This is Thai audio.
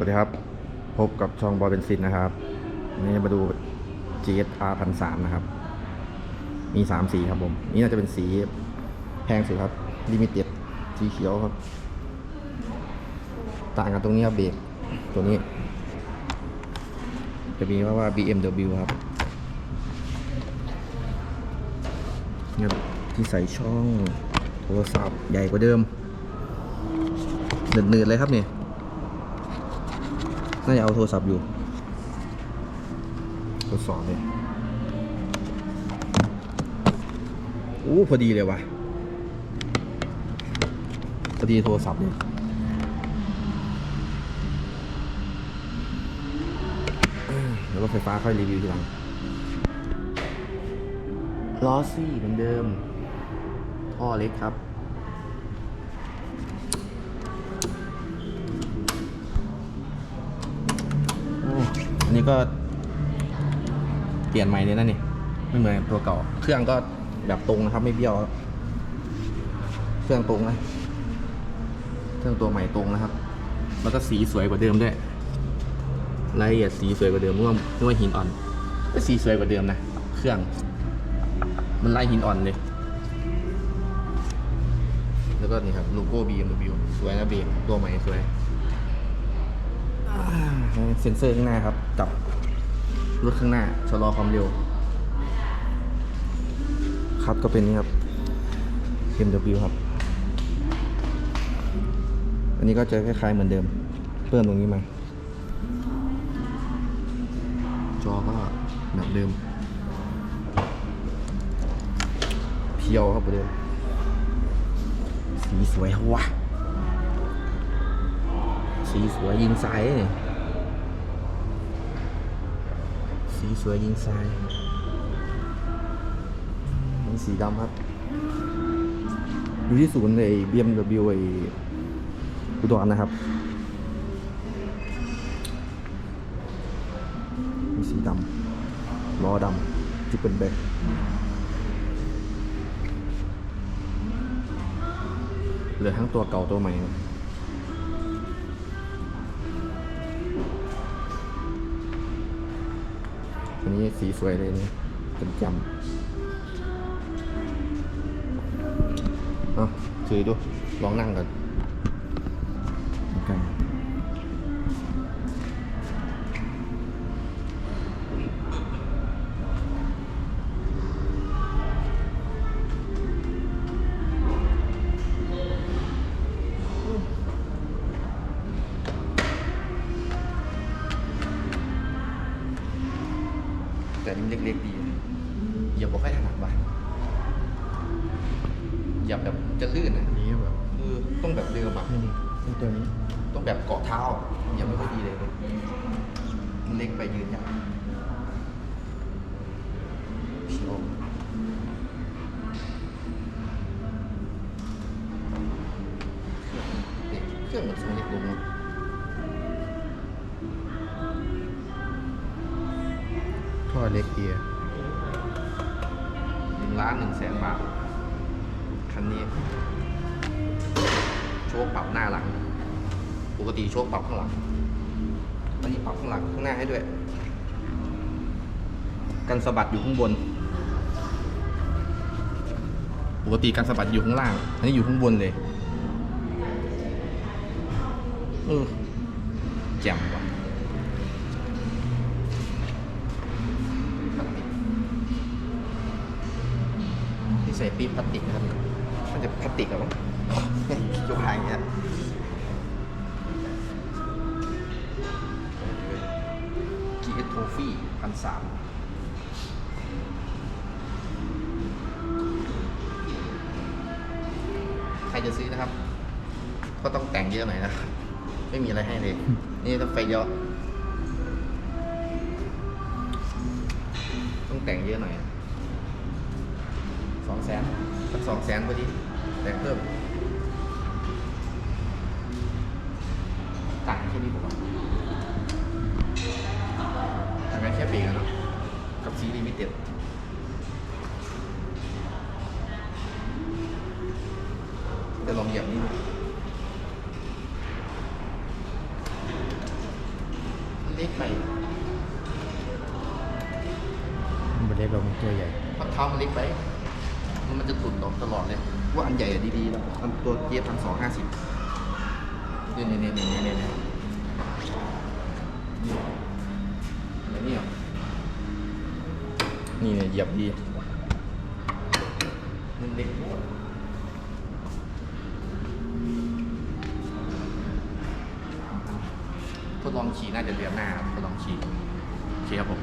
สวัสดีครับ พบกับช่องบอยเบนซินนะครับ นี่มาดู GSR พันสามนะครับ มีสามสีครับผม นี่น่าจะเป็นสีแพงสุดครับลิมิเต็ดสีเขียวครับ ต่างกันตรงนี้ครับเบรกตัวนี้ จะมีว่าว่า BMW ครับเนี่ยที่ใส่ช่องโทรศัพท์ใหญ่กว่าเดิมเนืดๆเลยครับเนี่ย น่าจะเอาโทรศัพท์อยู่ทดสอบเลยอู้พอดีเลยวะพอดีโทรศัพท์เลยอืมแล้วก็ไฟฟ้าค่อยรีวิวทีหลังล้อซี่เหมือนเดิมท่อเล็กครับ อันนี้ก็เปลี่ยนใหม่เลยนะนี่ไม่เหมือนตัวเก่า เครื่องก็แบบตรงนะครับ ไม่เบี้ยว เครื่องตรงนะ เครื่องตัวใหม่ตรงนะครับ แล้วก็สีสวยกว่าเดิมด้วยรายละเอียดสีสวยกว่าเดิมเมื่อเมื่อหินอ่อนก็สีสวยกว่าเดิมนะ เครื่อง มันไล่หินอ่อนเลย แล้วก็นี่ครับโลโก้ BMW สวยนะเบรกตัวใหม่สวย เซ็นเซอร์ข้างหน้าครับกับรถข้างหน้าชะลอความเร็วคัดก็เป็นนี่ครับ BMW ครับ อันนี้ก็จะคล้ายๆเหมือนเดิม เพิ่มตรงนี้มา จอก็แบบเดิมเพียวครับเหมือนเดิมสีสวยว่ะ สีสวยยิงซ้ายสีสวยยิงซ้ายนี่สีดำครับ อยู่ที่ศูนย์ไอ้ BMW ไออุดรนะครับมีสีดำล้อดำที่เป็นแบกเหลือทั้งตัวเก่าตัวใหม่ครับันนี้สีสวยเลยนี่เป็นจำเอาถือดู ลองนั่งก่อน แต่นี่มันเล็กๆดีอย่าบอกให้ถนัดว่ะอย่าแบบจะลื่นอะนี้แบบคือต้องแบบเดิมอะนี่นี่ตัวนี้ ต้องแบบเกาะเท้าอะยังไม่ค่อยดีเลยมันเล็กไปยืนยากเชีย อเล็กเกียร์หนึ่งล้านหนึ่งแสนบาท คันนี้ โชคปรับหน้าหลัง ปกติโชคปรับข้างหลังอันนี้ปรับข้างหลังข้างหน้าให้ด้วย กันสะบัดอยู่ข้างบน ปกติการสะบัดอยู่ข้างล่าง อันนี้อยู่ข้างบนเลย เออแจ่มว่ะ ที่ใส่ปี๊บพลาสติกนะครับ มันจะพลาสติกเหรอวะยกหางอย่างเงี้ยกีเอสโทฟี่พันสามใครจะซื้อนะครับ ก็ต้องแต่งเยอะหน่อยนะครับไม่มีอะไรให้เลย นี่ต้องไฟเยอะ ต้องแต่งเยอะหน่อย สองแสนสักสองแสนพอดีแต่งเพิ่มต่างแค่นี้ผมว่าต่างกันแค่ปีกอะเนาะกับซีรีมิเต็ดจะลองเหยียบนี่ดูเล็กไปมันเล็กลงตัวใหญ่พักเท้ามันเล็กไป มันจะตุ่นออกตลอดเลย ว่าอันใหญ่อะดีๆแล้วอันตัวเกียร์พันสองห้าสิบเนี่ยเนี่ยเนี่ยเนี่ยเนี่ยเนี่ยอะไรเนี่ยนี่เนี่ยเหยียบดีมันเล็กโคตรทดลองขี่น่าจะเดือนหน้าครับทดลองขี่โอเคครับผม